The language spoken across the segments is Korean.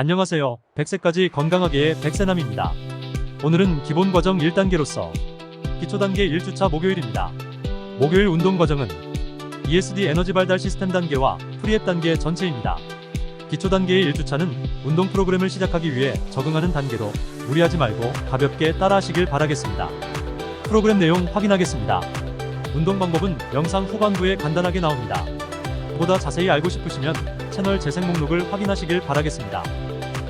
안녕하세요. 100세까지 건강하게의 백세남입니다. 오늘은 기본 과정 1단계로서 기초 단계 1주차 목요일입니다. 목요일 운동 과정은 ESD 에너지 발달 시스템 단계와 프리앱 단계 전체입니다. 기초 단계의 1주차는 운동 프로그램을 시작하기 위해 적응하는 단계로 무리하지 말고 가볍게 따라하시길 바라겠습니다. 프로그램 내용 확인하겠습니다. 운동 방법은 영상 후반부에 간단하게 나옵니다. 보다 자세히 알고 싶으시면 채널 재생 목록을 확인하시길 바라겠습니다.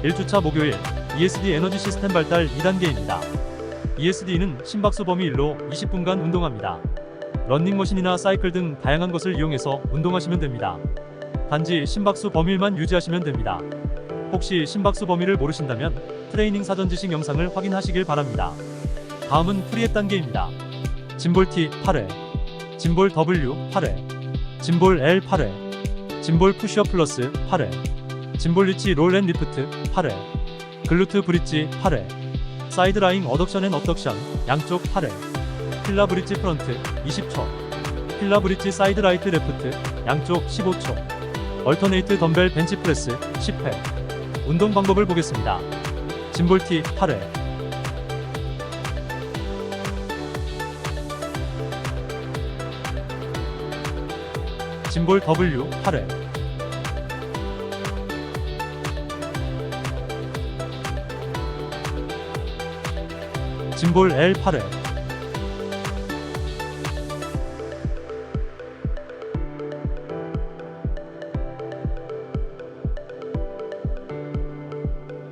1주차 목요일 ESD 에너지 시스템 발달 2단계입니다. ESD는 심박수 범위 1로 20분간 운동합니다. 런닝머신이나 사이클 등 다양한 것을 이용해서 운동하시면 됩니다. 단지 심박수 범위만 유지하시면 됩니다. 혹시 심박수 범위를 모르신다면 트레이닝 사전 지식 영상을 확인하시길 바랍니다. 다음은 프리앱 단계입니다. 짐볼 T 8회, 짐볼 W 8회, 짐볼 L 8회, 짐볼 푸시업 플러스 8회, 짐볼 리치 롤 앤 리프트 8회, 글루트 브릿지 8회, 사이드 라잉 어덕션 앤 업덕션 양쪽 8회, 필라 브릿지 프런트 20초, 필라 브릿지 사이드 라이트 레프트 양쪽 15초, 얼터네이트 덤벨 벤치 프레스 10회. 운동 방법을 보겠습니다. 짐볼 T 8회, 짐볼 W 8회, 짐볼 L 8회,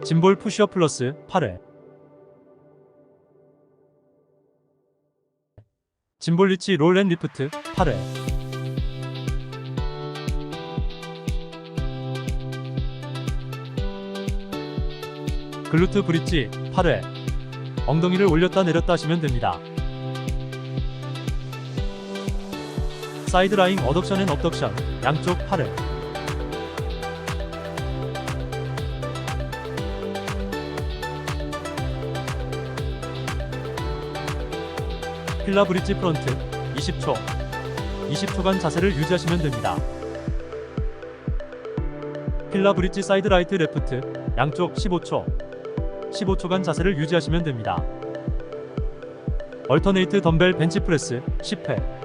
짐볼 푸시업 플러스 8회, 짐볼 리치 롤 앤 리프트 8회, 글루트 브릿지 8회, 엉덩이를 올렸다 내렸다 하시면 됩니다. 사이드 라잉 어덕션 앤 업덕션 양쪽 8회 필라 브릿지 프론트 20초 20초간 자세를 유지하시면 됩니다. 필라 브릿지 사이드 라이트 레프트 양쪽 15초 15초간 자세를 유지하시면 됩니다. 얼터네이트 덤벨 벤치 프레스 10회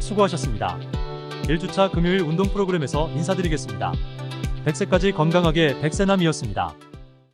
수고하셨습니다. 1주차 금요일 운동 프로그램에서 인사드리겠습니다. 100세까지 건강하게 백세남이었습니다.